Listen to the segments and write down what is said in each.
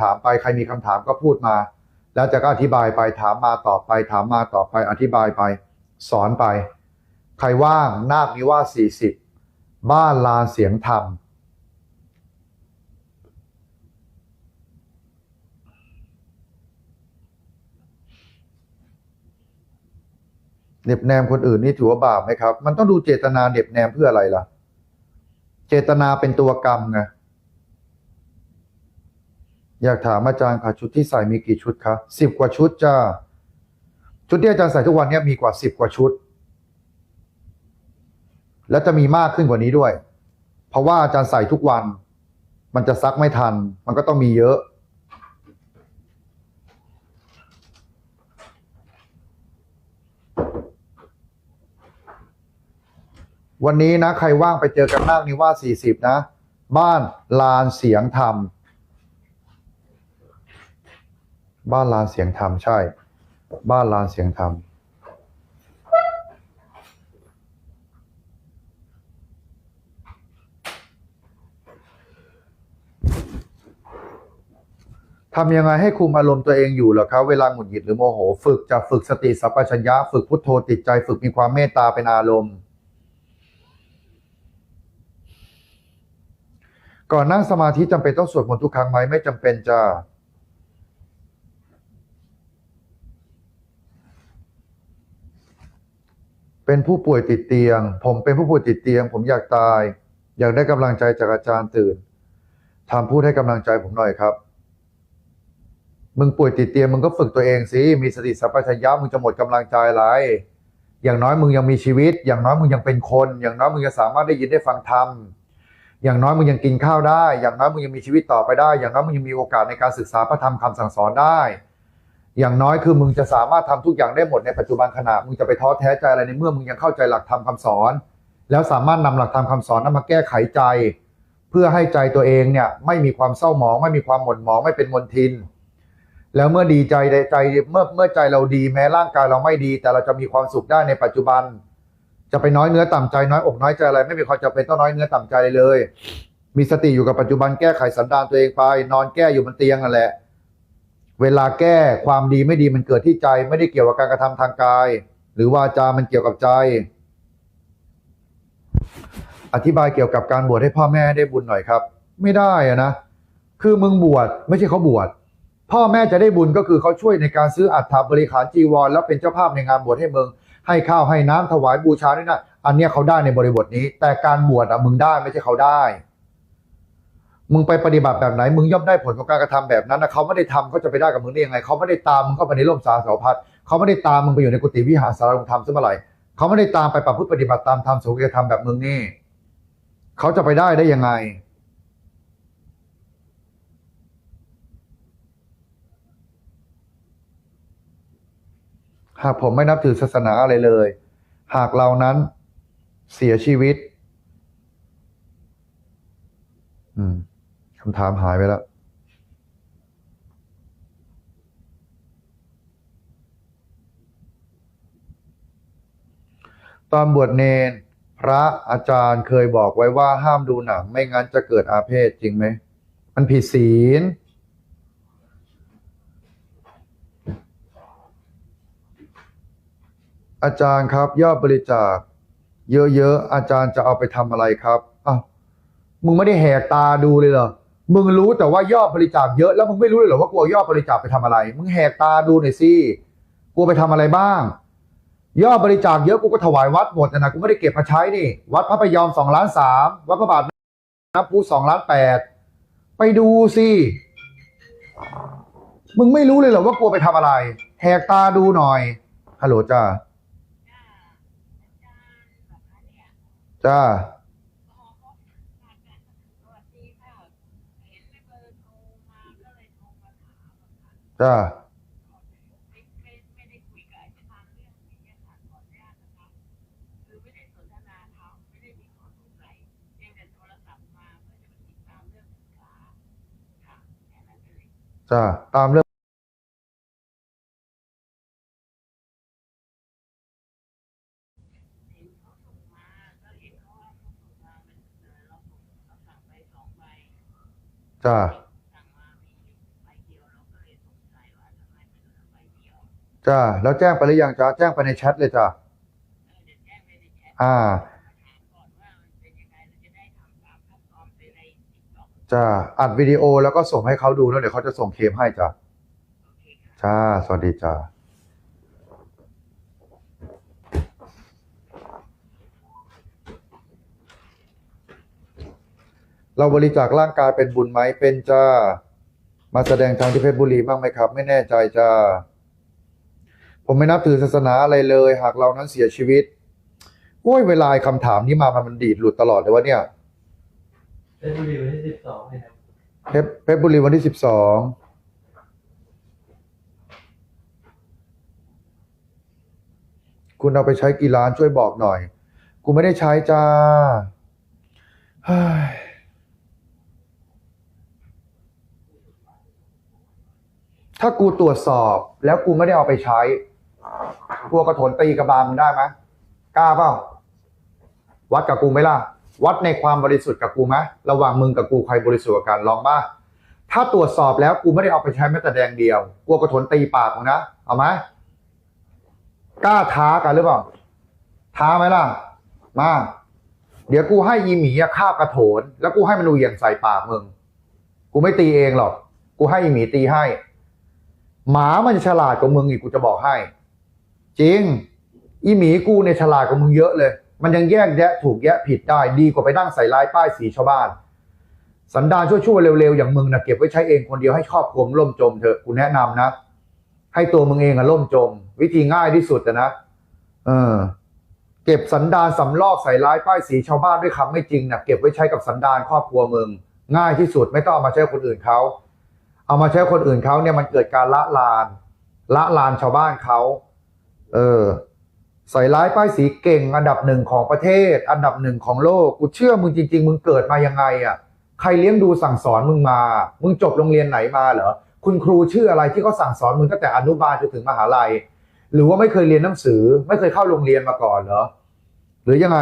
ถามไปใครมีคำถามก็พูดมา แล้วจะก็อธิบายไปถามมาตอบไป ถามมาตอบไปอธิบายไป สอนไป ใครว่างนาคนิว่าส40บ้านลานเสียงธรรมเน็บแนมคนอื่นนี่ถือว่าบาปไหมครับ มันต้องดูเจตนาเน็บแนมเพื่ออะไรล่ะ เจตนาเป็นตัวกรรมไง อยากถามอาจารย์ค่ะชุดที่ใส่มีกี่ชุดคะสิบกว่าชุดจ้า ชุดที่อาจารย์ใส่ทุกวันเนี้มีกว่าสิบกว่าชุด และจะมีมากขึ้นกว่านี้ด้วย เพราะว่าอาจารย์ใส่ทุกวัน มันจะซักไม่ทัน มันก็ต้องมีเยอะวันนี้นะ ใครว่างไปเจอกันนาคนิวาส40 นะ บ้านลานเสียงธรรม บ้านลานเสียงธรรมใช่ บ้านลานเสียงธรรมทำยังไงให้คุมอารมณ์ตัวเองอยู่เหรอครับเวลาหงุดหงิดหรือโมโห ฝึกจะฝึกสติสัพพัญญะฝึกพุทโธติดใจ ฝึกมีความเมตตาเป็นอารมณ์ ก่อนนั่งสมาธิจำเป็นต้องสวดมนต์ทุกครั้งไหมไม่จำเป็นจ้า เป็นผู้ป่วยติดเตียง ผมเป็นผู้ป่วยติดเตียง ผมอยากตาย อยากได้กำลังใจจากอาจารย์ตื่นทำพูดให้กำลังใจผมหน่อยครับ มึงป่วยติดเตียงมึงก็ฝึกตัวเองสิ มีสติสัพพัญญะมึงจะหมดกำลังใจไรอย่างน้อยมึงยังมีชีวิต อย่างน้อยมึงยังเป็นคน อย่างน้อยมึงยังสามารถได้ยินได้ฟังธรรมอย่างน้อยมึงยังกินข้าวได้ อย่างน้อยมึงยังมีชีวิตต่อไปได้ อย่างน้อยมึงยังมีโอกาสในการศึกษาพระธรรมคำสั่งสอนได้ อย่างน้อยคือมึงจะสามารถทำทุกอย่างได้หมดในปัจจุบันขณะมึงจะไปท้อแท้ใจอะไรในเมื่อมึงยังเข้าใจหลักธรรมคำสอน แล้วสามารถนำหลักธรรมคำสอนนั้นมาแก้ไขใจ เพื่อให้ใจตัวเองเนี่ยไม่มีความเศร้าหมอง ไม่มีความหม่นหมองไม่เป็นมลทิน แล้วเมื่อดีใจในใจเมื่อเมื่อใจเราดีแม้ร่างกายเราไม่ดี แต่เราจะมีความสุขได้ในปัจจุบัน จะไปน้อยเนื้อต่ำใจน้อยอกน้อยใจอะไร ไม่มีความจำเป็นต้องน้อยเนื้อต่ำใจเลย มีสติอยู่กับปัจจุบันแก้ไขสันดานตัวเองไป นอนแก้อยู่บนเตียงนั่นแหละ เวลาแก้ความดีไม่ดีมันเกิดที่ใจ ไม่ได้เกี่ยวกับการกระทำทางกาย หรือวาจา มันเกี่ยวกับใจ อธิบายเกี่ยวกับการบวชให้พ่อแม่ได้บุญหน่อยครับ ไม่ได้อะนะคือมึงบวชไม่ใช่เขาบวชพ่อแม่จะได้บุญก็คือเขาช่วยในการซื้ออัฐบริขารจีวร แล้วเป็นเจ้าภาพในงานบวชให้มึง ให้ข้าวให้น้ำถวายบูชาด้วยนะอันเนี้ยเขาได้ในบริบทนี้ แต่การบวชอะมึงได้ไม่ใช่เขาได้ มึงไปปฏิบัติแบบไหน มึงย่อมได้ผลของการกระทำแบบนั้นนะเขาไม่ได้ทำเขาจะไปได้กับมึงได้ยังไง เขาไม่ได้ตามมึงเข้าไปในร่มสาสาวพัดเขาไม่ได้ตามมึงไปอยู่ในกุฏิวิหารสารลงธรรมซะเมื่อไหร่เขาไม่ได้ตามไปประพฤติปฏิบัติตามธรรมสุขธรรมแบบมึงนี่เขาจะไปได้ได้ยังไง หากผมไม่นับถือศาสนาอะไรเลย หากเรานั้นเสียชีวิต อืมำถามหายไปแล้ว ตอนบวชเนน พระอาจารย์เคยบอกไว้ว่าห้ามดูหนัง ไม่งั้นจะเกิดอาเพศจริงไหม มันผิดศีลอาจารย์ครับ ยอดบริจาค เยอะๆ อาจารย์จะเอาไปทำอะไรครับอ้าวมึงไม่ได้แหกตาดูเลยเหรอ มึงรู้แต่ว่ายอดบริจาคเยอะแล้วมึงไม่รู้เลยเหรอว่ากูเอายอดบริจาคไปทำอะไร มึงแหกตาดูหน่อยสิกูไปทำอะไรบ้าง ยอดบริจาคเยอะกูก็ถวายวัดหมดนะนะกูไม่ได้เก็บมาใช้นี่ วัดพระพยอมสองล้านสามวัดพระบาทน้ำพุสองล้านแปดไปดูสิมึงไม่รู้เลยเหรอว่ากูเอาไปทำอะไร แหกตาดูหน่อยฮัลโหลจ้าจ้า จ้าจ้าตามเรื่องจ้า จ้าแล้วแจ้งไปหรือยังจ้าแจ้งไปในแชทเลยจ้าอ่าจ้าอัดวิดีโอแล้วก็ส่งให้เขาดูแล้วเดี๋ยวเขาจะส่งเคมให้จ้าจ้า สวัสดีจ้าเราบริจาคร่างกายเป็นบุญไหมเป็นจ้า มาแสดงทางที่เพชรบุรีบ้างไหมครับ ไม่แน่ใจจ้า ผมไม่นับถือศาสนาอะไรเลย หากเรานั้นเสียชีวิตโอ้ยเวลาไอ้คำถามนี้มามันดีดหลุดตลอดเลยวะเนี่ยเพชรบุรีวันที่สิบสองเลยครับเพชรเพชรบุรีวันที่สิบสองคุณเอาไปใช้กี่ล้านช่วยบอกหน่อย กูไม่ได้ใช้จ้าเฮ้ยถ้ากูตรวจสอบแล้วกูไม่ได้เอาไปใช้ กลัวกระโถนตีกระบาลมึงได้ไหมกล้าเปล่าวัดกับกูไหมล่ะ วัดในความบริสุทธิ์กับกูไหมระหว่างมึงกับกูใครบริสุทธิ์กว่ากันลองบ้าถ้าตรวจสอบแล้วกูไม่ได้เอาไปใช้แม้แต่แดงเดียวกลัวกระโถนตีปากมึงนะเอาไหมกล้าท้ากันหรือเปล่า ท้าไหมล่ะ มา เดี๋ยวกูให้ยีหมีอะคาบกระโถน แล้วกูให้มันูเหวี่ยงใส่ปากมึง กูไม่ตีเองหรอก กูให้ยีหมีตีให้ หมามันจะฉลาดกว่ามึงอีกกูจะบอกให้ จริง อีหมีกูเนี่ยฉลาดกว่ามึงเยอะเลย มันยังแยกแยะถูกแยะผิดได้ดีกว่าไปนั่งใส่ร้ายป้ายสีชาวบ้าน สันดานชั่วๆเร็วๆอย่างมึงนะเก็บไว้ใช้เองคนเดียวให้ครอบครัวล่มจมเถอะกูแนะนำนะ ให้ตัวมึงเองอะล่มจม วิธีง่ายที่สุดอะนะเออเก็บสันดานสำลอกใส่ร้ายป้ายสีชาวบ้านด้วยคำไม่จริงนะเก็บไว้ใช้กับสันดานครอบครัวมึง ง่ายที่สุดไม่ต้องเอามาใช้คนอื่นเขาเอามาใช้คนอื่นเขาเนี่ยมันเกิดการละลาน ละลานชาวบ้านเขา เออใส่ร้ายป้ายสีเก่ง อันดับหนึ่งของประเทศ อันดับหนึ่งของโลกกูเชื่อมึงจริง ๆ มึงเกิดมายังไงอะใครเลี้ยงดูสั่งสอนมึงมา มึงจบโรงเรียนไหนมาเหรอคุณครูชื่ออะไรที่เขาสั่งสอนมึงตั้งแต่อนุบาลจนถึงมหาลัย หรือว่าไม่เคยเรียนหนังสือ ไม่เคยเข้าโรงเรียนมาก่อนเหรอหรือยังไง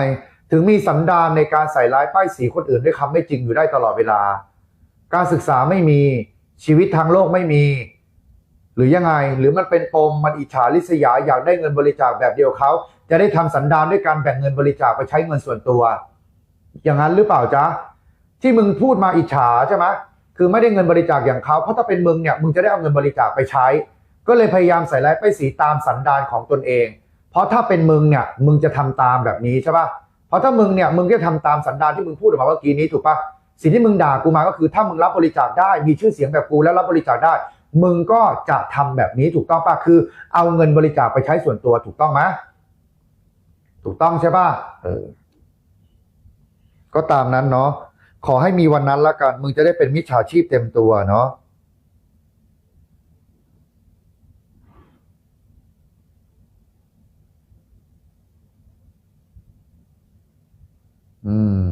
ถึงมีสันดานในการใส่ร้ายป้ายสีคนอื่นด้วยคำไม่จริงอยู่ได้ตลอดเวลา การศึกษาไม่มีชีวิตทางโลกไม่มี หรือยังไงหรือมันเป็นปมมันอิจฉาริษยาอยากได้เงินบริจาคแบบเดียวเขาจะได้ทำสันดานด้วยการแบ่งเงินบริจาคไปใช้เงินส่วนตัว อย่างนั้นหรือเปล่าจ๊ะที่มึงพูดมาอิจฉาใช่ไหมคือไม่ได้เงินบริจาคอย่างเขาเพราะถ้าเป็นมึงเนี่ยมึงจะได้เอาเงินบริจาคไปใช้ ก็เลยพยายามใส่ร้ายป้ายสีตามสันดานของตนเอง เพราะถ้าเป็นมึงเนี่ยมึงจะทำตามแบบนี้ใช่ปะเพราะถ้ามึงเนี่ยมึงก็ทำตามสันดานที่มึงพูดออกมาเมื่อกี้นี้ถูกปะสิ่งที่มึงด่ากูมาก็คือถ้ามึงรับบริจาคได้มีชื่อเสียงแบบกูแล้วรับบริจาคได้ มึงก็จะทำแบบนี้ถูกต้องปะคือ เอาเงินบริจาคไปใช้ส่วนตัวถูกต้องไหมถูกต้องใช่ปะเออ ก็ตามนั้นเนาะขอให้มีวันนั้นละกัน มึงจะได้เป็นมิจฉาชีพเต็มตัวเนาะอืม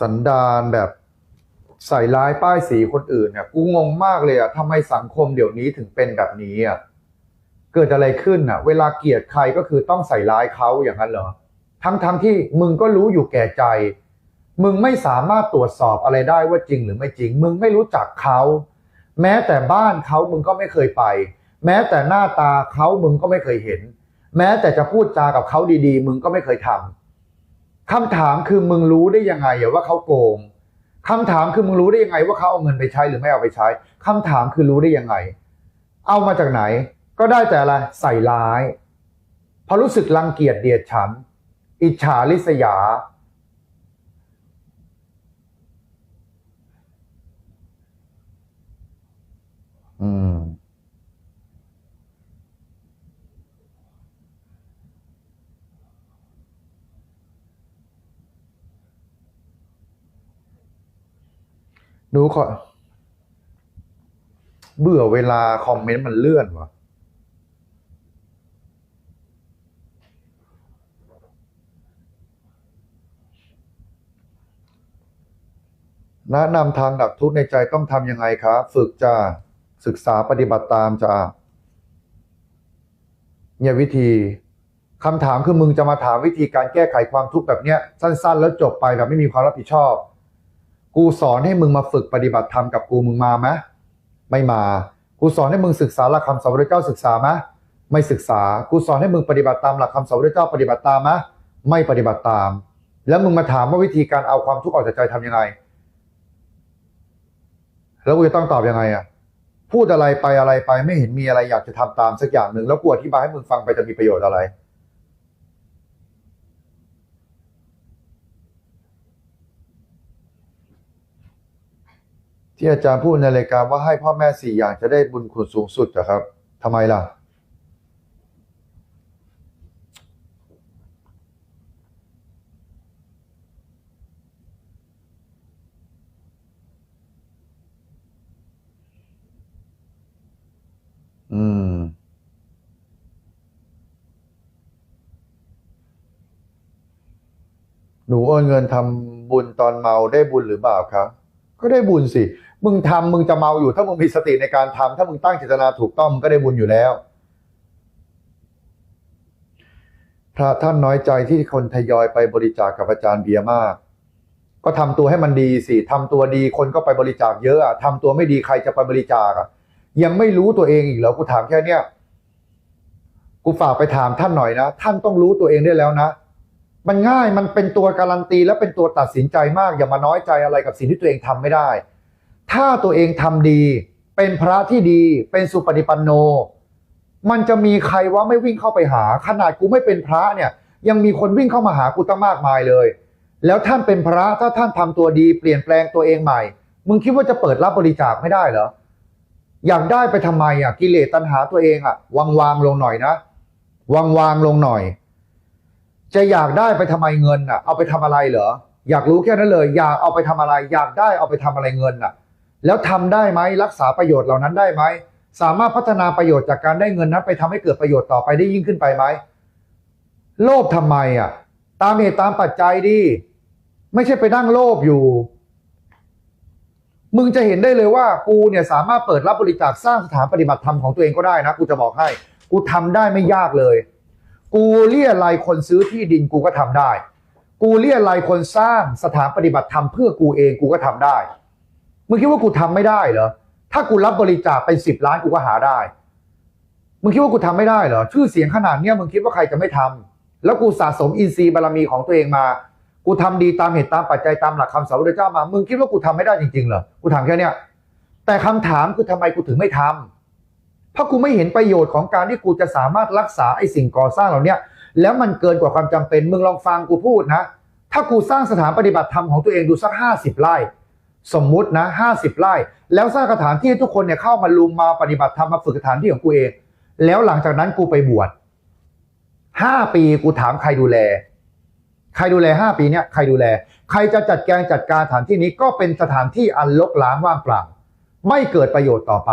สันดานแบบใส่ร้ายป้ายสีคนอื่นเนี่ยกูงงมากเลยอะทำไมสังคมเดี๋ยวนี้ถึงเป็นแบบนี้อะเกิดอะไรขึ้นอะเวลาเกลียดใครก็คือต้องใส่ร้ายเขาอย่างนั้นเหรอ ทั้งทั้งที่มึงก็รู้อยู่แก่ใจ มึงไม่สามารถตรวจสอบอะไรได้ว่าจริงหรือไม่จริง มึงไม่รู้จักเขา แม้แต่บ้านเขามึงก็ไม่เคยไป แม้แต่หน้าตาเขามึงก็ไม่เคยเห็น แม้แต่จะพูดจากับเขาดีๆ มึงก็ไม่เคยทำ คำถามคือมึงรู้ได้ยังไงว่าเขาโกงคำถามคือมึงรู้ได้ยังไงว่าเขาเอาเงินไปใช้หรือไม่เอาไปใช้คำถามคือรู้ได้ยังไง เอามาจากไหน ก็ได้แต่อะไรใส่ร้ายพราะรู้สึกรังเกียจเดียดฉัน อิจฉาริษยา อืม หนูขอ เบื่อเวลาคอมเมนต์มันเลื่อนวะแนะนำทางดับทุกข์ในใจต้องทำยังไงคะฝึกจ้าศึกษาปฏิบัติตามจ้าเนี่ยวิธีคำถามคือมึงจะมาถามวิธีการแก้ไขความทุกข์แบบเนี้ย สั้น ๆ แล้วจบไปแบบไม่มีความรับผิดชอบ กูสอนให้มึงมาฝึกปฏิบัติธรรมกับกูมึงมาไหมไม่มา กูสอนให้มึงศึกษาหลักคำสอนพระเจ้าศึกษาไหมไม่ศึกษา กูสอนให้มึงปฏิบัติตามหลักคำสอนพระเจ้าปฏิบัติตามไหมไม่ปฏิบัติตาม แล้วมึงมาถามว่าวิธีการเอาความทุกข์ออกจากใจทำยังไง แล้วกูจะต้องตอบยังไงอะ พูดอะไรไปอะไรไปไม่เห็นมีอะไรอยากจะทำตามสักอย่างหนึ่งแล้วกูอธิบายให้มึงฟังไปจะมีประโยชน์อะไร ที่อาจารย์พูดในรายการว่าให้พ่อแม่สี่อย่างจะได้บุญคุณสูงสุดอะครับทำไมล่ะ อืม หนูโอนเงินทำบุญตอนเมาได้บุญหรือเปล่าครับ ก็ได้บุญสิ มึงทำมึงจะเมาอยู่ ถ้ามึงมีสติในการทำถ้ามึงตั้งเจตนาถูกต้องมึงก็ได้บุญอยู่แล้ว พระท่านน้อยใจที่คนทยอยไปบริจาคกับอาจารย์เบียร์มาก ก็ทำตัวให้มันดีสิทำตัวดีคนก็ไปบริจาคเยอะอะทำตัวไม่ดีใครจะไปบริจาคอะยังไม่รู้ตัวเองอีกเหรอกูถามแค่เนี้ยกูฝากไปถามท่านหน่อยนะ ท่านต้องรู้ตัวเองได้แล้วนะ มันง่ายมันเป็นตัวการันตี และเป็นตัวตัดสินใจมากอย่ามาน้อยใจอะไรกับสิ่งที่ตัวเองทำไม่ได้ ถ้าตัวเองทำดี เป็นพระที่ดี เป็นสุปฏิปันโน มันจะมีใครว่าไม่วิ่งเข้าไปหา ขนาดกูไม่เป็นพระเนี่ย ยังมีคนวิ่งเข้ามาหากูตั้งมากมายเลย แล้วท่านเป็นพระถ้าท่านทำตัวดี เปลี่ยนแปลงตัวเองใหม่ มึงคิดว่าจะเปิดรับบริจาคไม่ได้เหรออยากได้ไปทำไมอะกิเลสตัณหาตัวเองอะวางวางลงหน่อยนะวางวางลงหน่อย จะอยากได้ไปทำไมเงินอะ เอาไปทำอะไรเหรอ อยากรู้แค่นั้นเลย อยากเอาไปทำอะไร อยากได้เอาไปทำอะไรเงินอะ แล้วทำได้ไหมรักษาประโยชน์เหล่านั้นได้ไหมสามารถพัฒนาประโยชน์จากการได้เงินนั้น ไปทำให้เกิดประโยชน์ต่อไปได้ยิ่งขึ้นไปไหมโลภทำไมอะ ตามเหตุตามปัจจัยดิไม่ใช่ไปนั่งโลภอยู่ มึงจะเห็นได้เลยว่ากูเนี่ยสามารถเปิดรับบริจาคสร้างสถานปฏิบัติธรรมของตัวเองก็ได้นะกูจะบอกให้ กูทำได้ไม่ยากเลย กูเรียรายคนซื้อที่ดินกูก็ทำได้ กูเรียรายคนสร้างสถานปฏิบัติธรรมเพื่อกูเองกูก็ทำได้มึงคิดว่ากูทำไม่ได้เหรอถ้ากูรับบริจาคเป็นสิบล้านกูก็หาได้มึงคิดว่ากูทำไม่ได้เหรอชื่อเสียงขนาดเนี้ยมึงคิดว่าใครจะไม่ทำแล้วกูสะสมอินทรีย์บารมีของตัวเองมา กูทำดีตามเหตุตามปัจจัยตามหลักคำสอนพระเจ้ามา มึงคิดว่ากูทำไม่ได้จริงๆเหรอกูถามแค่เนี้ยแต่คำถามคือทำไมกูถึงไม่ทำ เพรากูไม่เห็นประโยชน์ของการที่กูจะสามารถรักษาไอ้สิ่งก่อสร้างเหล่านี้แล้วมันเกินกว่าความจำเป็นมึงลองฟังกูพูดนะ ถ้ากูสร้างสถานปฏิบัติธรรมของตัวเองดูสักห้าสิบไร่ สมมุตินะห้าสิบไร่ แล้วสร้างสถานที่ให้ทุกคนเนี่ยเข้ามาลุมมาปฏิบัติธรรมมาฝึกสถานที่ของกูเอง แล้วหลังจากนั้นกูไปบวชห้าปีกูถามใครดูแล ใครดูแลห้าปีเนี่ยใครดูแล ใครจะจัดแกงจัดการสถานที่นี้ก็เป็นสถานที่อันลกล้างว่างเปล่าไม่เกิดประโยชน์ต่อไป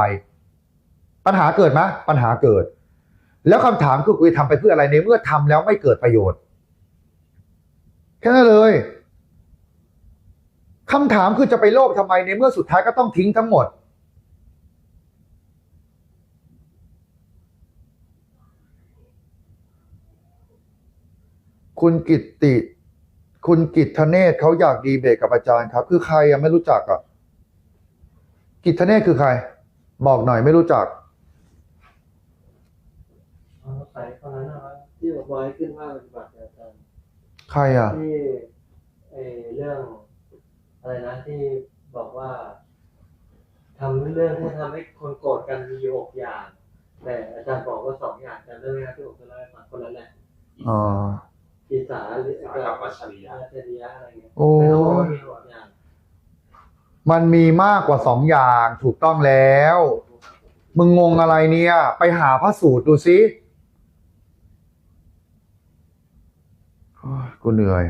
ปัญหาเกิดไหมปัญหาเกิด แล้วคำถามคือกูจะทำไปเพื่ออะไรในเมื่อทำแล้วไม่เกิดประโยชน์ แค่นั้นเลยคำถามคือจะไปโลภทำไมในเมื่อสุดท้ายก็ต้องทิ้งทั้งหมด คุณกิตติ คุณกิตธเนศเขาอยากดีเบตกับอาจารย์ครับ คือใครอะไม่รู้จักอะกิตธเนศคือใคร บอกหน่อยไม่รู้จัก เอาใส่คนนั้น นะครับที่บอกว่าให้ขึ้นว่าปฏิบัติอาจารย์ใครอะที่ไอเรื่องอะไรนะที่บอกว่าทำเรื่องที่ทำให้คนโกรธกันมีอยู่หกอย่าง แต่อาจารย์บอกว่าสองอย่างแต่เรื่องนี้ที่ผมจะเล่าให้ฟังคนนั้นแหละอ๋ออิสาหรือสากับอัจฉริยะอัจฉริยะอะไรเงี้ยโอ้แต่เขาบอกว่ามีหกอย่างมันมีมากกว่าสองอย่างถูกต้องแล้ว มึงงงอะไรเนี่ย ไปหาพระสูตรดูสิโอ้ย กูเหนื่อย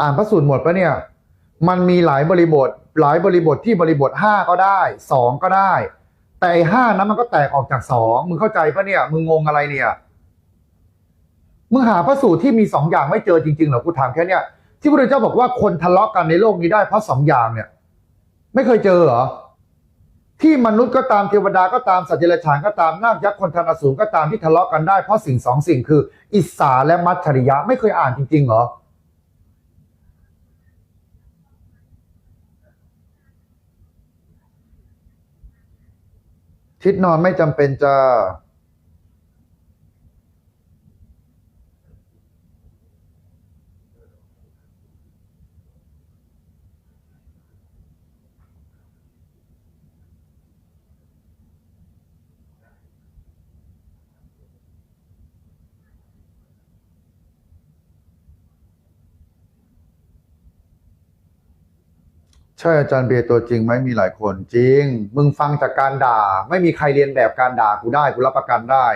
อ่านพระสูตรหมดปะเนี่ย มันมีหลายบริบท หลายบริบทที่บริบทห้าก็ได้สองก็ได้ แต่ห้านั้นมันก็แตกออกจากสองมึงเข้าใจปะเนี่ย มึงงงอะไรเนี่ยมึงหาพระสูตรที่มีสองอย่างไม่เจอจริงๆเหรอกูถามแค่เนี้ยที่พระเจ้าบอกว่าคนทะเลาะกันในโลกนี้ได้เพราะสองอย่างเนี่ย ไม่เคยเจอเหรอที่มนุษย์ก็ตามเทวดาก็ตามสัตว์เดรัจฉานก็ตามนาคยักษ์คนทันอสูรก็ตามที่ทะเลาะกันได้เพราะสิ่งสองสิ่งคือ อิสาและมัทธริยะไม่เคยอ่านจริงๆเหรอทิศนอนไม่จำเป็นจะ ใช่อาจารย์เบียร์ตัวจริงไหมมีหลายคนจริง มึงฟังจากการด่า ไม่มีใครเรียนแบบการด่ากูได้กูรับประกันได้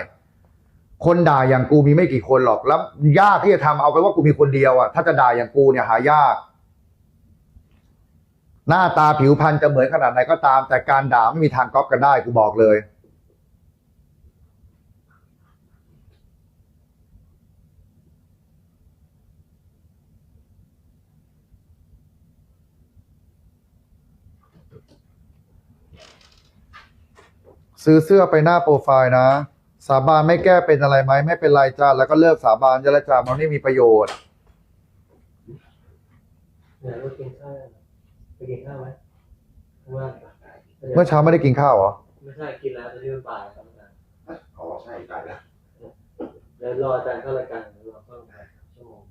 คนด่าอย่างกูมีไม่กี่คนหรอกแล้วยากที่จะทำเอาไปว่ากูมีคนเดียวอะถ้าจะด่าอย่างกูเนี่ยหายาก หน้าตาผิวพรรณจะเหมือนขนาดไหนก็ตาม แต่การด่าไม่มีทางก๊อปกันได้กูบอกเลย ซื้อเสื้อไปหน้าโปรไฟล์นะ สาบานไม่แก้เป็นอะไรไหมไม่เป็นไรจ้าแล้วก็เลิกสาบานจะละจ้ามันไม่มีประโยชน์เนี่ยเรากินข้าวยังไปกินข้าวไหมข้างล่างเมื่อเช้าไม่ได้กินข้าวเหรอไม่ใช่กินแล้วตอนนี้มันบ่ายครับอาจารย์อ๋อใช่ตายแล้วเดี๋ยวรออาจารย์เข้ารายการเดี๋ยวรอเข้าชั่วโมง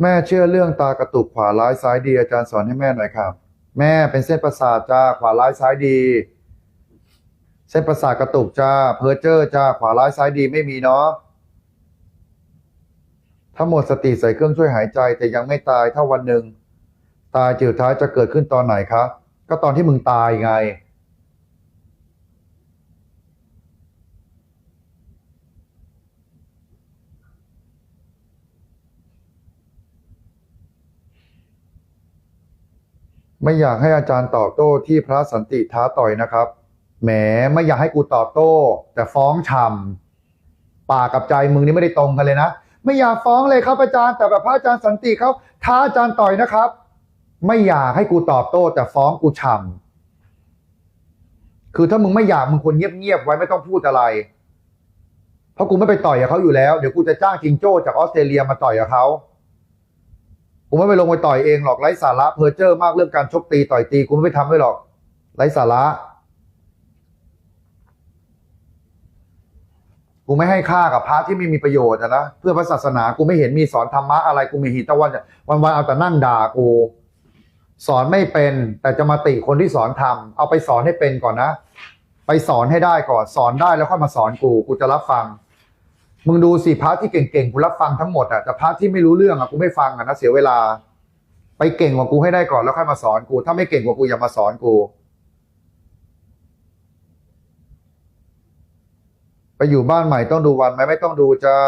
แม่เชื่อเรื่องตากระตุกขวาร้ายซ้ายดีอาจารย์สอนให้แม่หน่อยครับ แม่เป็นเส้นประสาทจ้าขวาร้ายซ้ายดี เส้นประสาทกระตุกจ้าเพอเจอร์จ้าขวาร้ายซ้ายดีไม่มีเนาะถ้าหมดสติใส่เครื่องช่วยหายใจแต่ยังไม่ตายถ้าวันหนึ่งตายจิตท้ายจะเกิดขึ้นตอนไหนคะก็ตอนที่มึงตายไง ไม่อยากให้อาจารย์ตอบโต้ที่พระสันติท้าต่อยนะครับ แหมไม่อยากให้กูตอบโต้ แต่ฟ้องฉ่ำปากกับใจมึงนี่ไม่ได้ตรงกันเลยนะ ไม่อยากฟ้องเลยครับอาจารย์แต่แบบพระอาจารย์สันติเขาท้าอาจารย์ต่อยนะครับ ไม่อยากให้กูตอบโต้ แต่ฟ้องกูฉ่ำคือถ้ามึงไม่อยากมึงควรเงียบๆไว้ไม่ต้องพูดอะไร เพราะกูไม่ไปต่อยกับเขาอยู่แล้ว เดี๋ยวกูจะจ้างจิงโจ้จากออสเตรเลียมาต่อยกับเขากูไม่ไปลงไปต่อยเองหรอกไร้สาระเพอเจอร์มากเรื่องการชกตีต่อยตีกูไม่ไปทำด้วยหรอกไร้สาระ กูไม่ให้ค่ากับพระที่ไม่มีประโยชน์อะนะเพื่อพระศาสนากูไม่เห็นมีสอนธรรมะอะไรกูมีหิตะวันวันวันเอาแต่นั่งด่ากูสอนไม่เป็น แต่จะมาติคนที่สอนทำเอาไปสอนให้เป็นก่อนนะ ไปสอนให้ได้ก่อนสอนได้แล้วค่อยมาสอนกูกูจะรับฟัง มึงดูสิพระที่เก่งๆกูรับฟังทั้งหมดอะแต่พระที่ไม่รู้เรื่องอะกูไม่ฟังอะนะเสียเวลา ไปเก่งกว่ากูให้ได้ก่อนแล้วค่อยมาสอนกู ถ้าไม่เก่งกว่ากูอย่ามาสอนกู ไปอยู่บ้านใหม่ต้องดูวันไหมไม่ต้องดูจ้า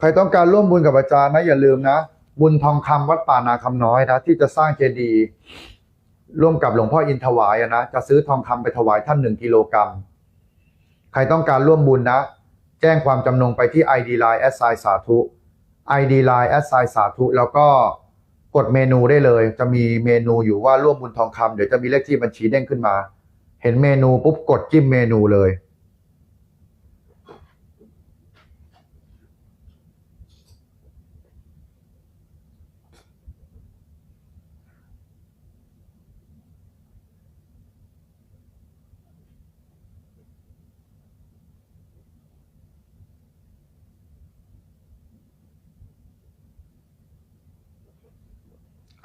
ใครต้องการร่วมบุญกับอาจารย์นะอย่าลืมนะ บุญทองคำวัดป่านาคำน้อยนะ ที่จะสร้างเจดีย์ร่วมกับหลวงพ่ออินถวายนะจะซื้อทองคำไปถวายท่านหนึ่งกิโลกรัมใครต้องการร่วมบุญนะ แจ้งความจำนงไปที่ ID Line แอสไซสาธุ ID Line แอสไซสาธุแล้วก็กดเมนูได้เลย จะมีเมนูอยู่ว่าร่วมบุญทองคำเดี๋ยวจะมีเลขที่บัญชีเด้งขึ้นมา เห็นเมนูปุ๊บกดจิ้มเมนูเลย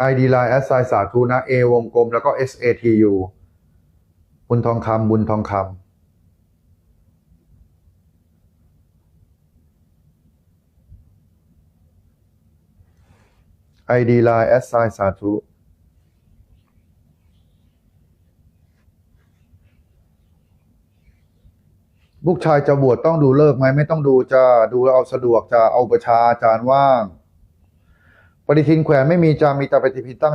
ID Line แอสไซสาธุนะ A วงกลมแล้วก็ S A T U บุญทองคำบุญทองคำ ID Line แอสไซสาธุลูกชายจะบวชต้องดูเลิกไหมไม่ต้องดูจะดูเอาสะดวกจะเอาประชาอาจารย์ว่าง ปฏิทินแขวนไม่มีจามีตาปฏิทินตั้ง